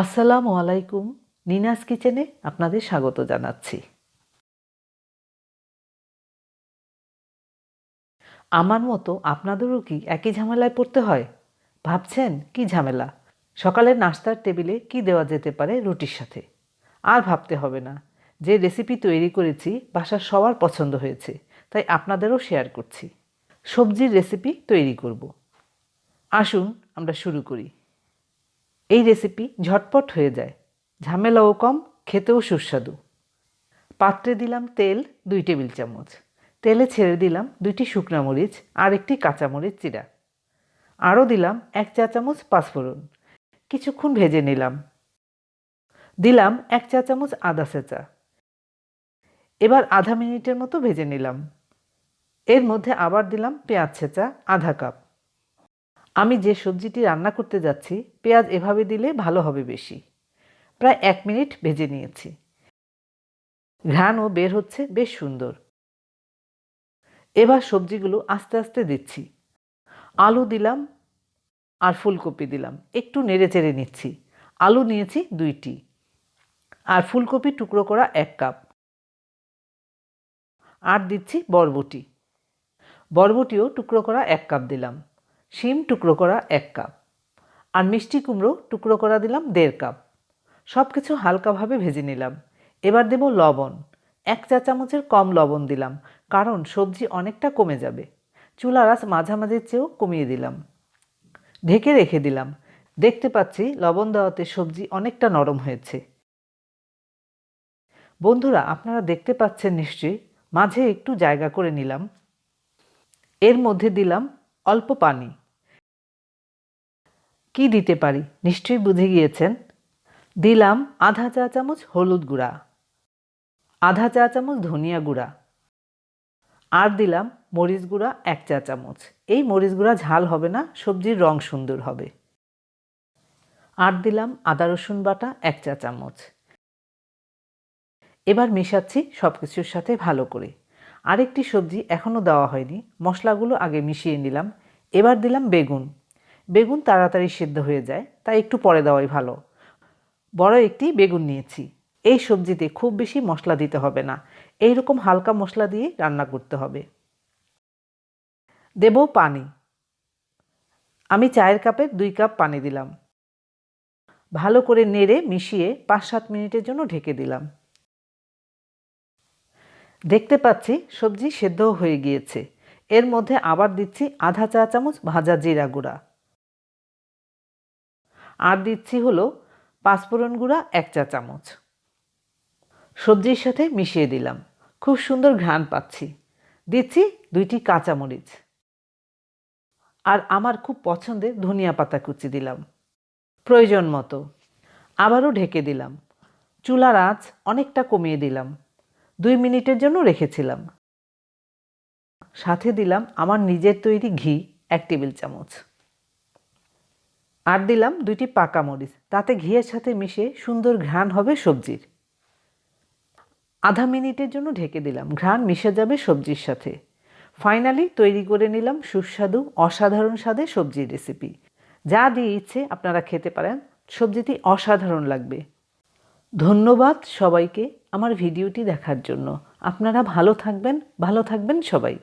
আসসালামু আলাইকুম, নিনাস কিচেনে আপনাদের স্বাগত জানাচ্ছি। আমার মতো আপনাদেরও কি একই ঝামেলায় পড়তে হয়? ভাবছেন কি ঝামেলা? সকালের নাস্তার টেবিলে কি দেওয়া যেতে পারে রুটির সাথে? আর ভাবতে হবে না, যে রেসিপি তৈরি করেছি বাসার সবার পছন্দ হয়েছে, তাই আপনাদেরও শেয়ার করছি। সবজির রেসিপি তৈরি করব। আসুন আমরা শুরু করি। এই রেসিপি ঝটপট হয়ে যায়। ঝামেলাও কম, খেতেও সুস্বাদু। পাত্রে দিলাম তেল দুই টেবিল চামচ। তেলে ছেড়ে দিলাম দুইটি শুকনা মরিচ আর একটি কাঁচামরিচ চিরা। আরও দিলাম এক চা চামচ পাঁচফোড়ন। কিছুক্ষণ ভেজে নিলাম। দিলাম এক চা চামচ আদা ছেঁচা এবার আধা মিনিটের মতো ভেজে নিলাম। এর মধ্যে আবার দিলাম পেঁয়াজ ছেঁচা আধা কাপ। আমি যে সবজিটি রান্না করতে যাচ্ছি, পেঁয়াজ এভাবে দিলে ভালো হবে বেশি। প্রায় এক মিনিট ভেজে নিয়েছি। ঘ্রাণও বের হচ্ছে বেশ সুন্দর। এবার সবজিগুলো আস্তে আস্তে দিচ্ছি। আলু দিলাম আর ফুলকপি দিলাম। একটু নেড়ে চেড়ে নিচ্ছি। আলু নিয়েছি দুইটি আর ফুলকপি টুকরো করা এক কাপ। আর দিচ্ছি বরবটি। বরবটিও টুকরো করা এক কাপ দিলাম। শিম টুকরো করা এক কাপ। আর মিষ্টি কুমড়ো টুকরো করা দিলাম দেড় কাপ। সব কিছু হালকাভাবে ভেজে নিলাম। এবার দেব লবণ। এক চা চামচের কম লবণ দিলাম, কারণ সবজি অনেকটা কমে যাবে। চুলা রাস মাঝামাঝির চেয়েও কমিয়ে দিলাম। ঢেকে রেখে দিলাম। দেখতে পাচ্ছি লবণ দেওয়াতে সবজি অনেকটা নরম হয়েছে। বন্ধুরা, আপনারা দেখতে পাচ্ছেন নিশ্চয়ই, মাঝে একটু জায়গা করে নিলাম। এর মধ্যে দিলাম অল্প পানি। কি দিতে পারি? নিশ্চয়ই বুঝে গিয়েছেন? দিলাম আধা চা চামচ হলুদ গুঁড়া, আধা চা চামচ ধনিয়া গুঁড়া, আর দিলাম মরিচ গুঁড়া এক চা চামচ। এই মরিচ গুঁড়া ঝাল হবে না, সবজির রং সুন্দর হবে। আর দিলাম আদা রসুন বাটা এক চা চামচ। এবার মেশাচ্ছি সব কিছুর সাথে ভালো করে। আরেকটি সবজি এখনও দেওয়া হয়নি, মশলাগুলো আগে মিশিয়ে নিলাম। এবার দিলাম বেগুন। বেগুন তাড়াতাড়ি সিদ্ধ হয়ে যায়, তাই একটু পরে দেওয়াই ভালো। বড় একটি বেগুন নিয়েছি। এই সবজিতে খুব বেশি মশলা দিতে হবে না। এই রকম হালকা মশলা দিয়ে রান্না করতে হবে। দেব পানি। আমি চায়ের কাপে দুই কাপ পানি দিলাম। ভালো করে নেড়ে মিশিয়ে পাঁচ সাত মিনিটের জন্য ঢেকে দিলাম। দেখতে পাচ্ছি সবজি সেদ্ধও হয়ে গিয়েছে। এর মধ্যে আবার দিচ্ছি আধা চা চামচ ভাজা জিরা গুঁড়া। আর দিচ্ছি হলো পাঁচফোড়ন গুঁড়া এক চা চামচ। সবজির সাথে মিশিয়ে দিলাম। খুব সুন্দর ঘ্রাণ পাচ্ছি। দিচ্ছি দুইটি কাঁচামরিচ। আর আমার খুব পছন্দের ধনিয়া পাতা কুচি দিলাম। প্রয়োজন মতো। আবারও ঢেকে দিলাম। চুলার আঁচ অনেকটা কমিয়ে দিলাম। দুই মিনিটের জন্য রেখেছিলাম। সাথে দিলাম আমার নিজের তৈরি ঘি, এক টেবিল চামচ। আর দিলাম দুইটি পাকা মরিচ, তাতে ঘিয়ের সাথে মিশে সুন্দর ঘ্রাণ হবে সবজির। আধা মিনিটের জন্য ঢেকে দিলাম, ঘ্রাণ মিশে যাবে সবজির সাথে। ফাইনালি তৈরি করে নিলাম সুস্বাদু, অসাধারণ স্বাদে সবজির রেসিপি যা দিয়ে ইচ্ছে আপনারা খেতে পারেন সবজিটি অসাধারণ লাগবে। ধন্যবাদ সবাইকে আমার ভিডিওটি দেখার জন্য। আপনারা ভালো থাকবেন ভালো থাকবেন সবাই।